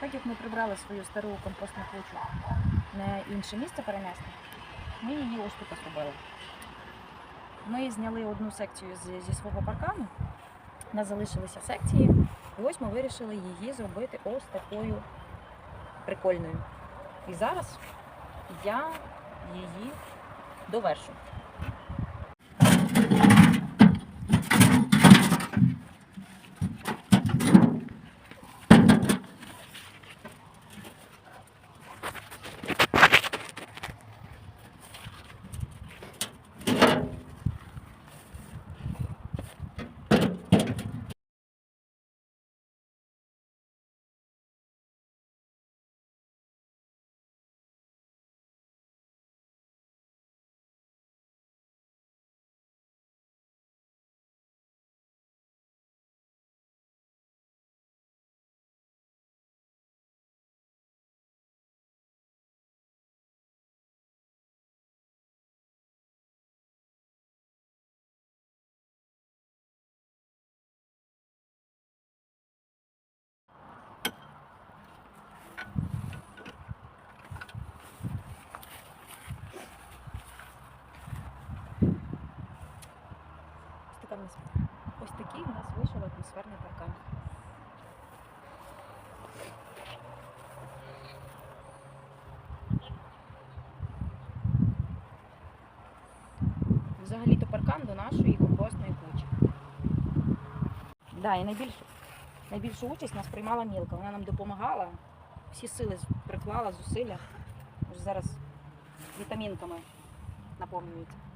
Так як ми прибрали свою стару компостну кучу на інше місце перенесли, ми її ось тут зробили. Ми зняли одну секцію зі свого паркану, у нас залишилися секції, і ось ми вирішили її зробити ось такою прикольною. І зараз я її довершу. Нас ось такий у нас вийшов атмосферний паркан. Взагалі-то паркан до нашої компостної кучі. Да, і найбільшу, найбільшу участь нас приймала мілка. Вона нам допомагала, всі сили приклала, зусилля. Зараз вітамінками наповнюється.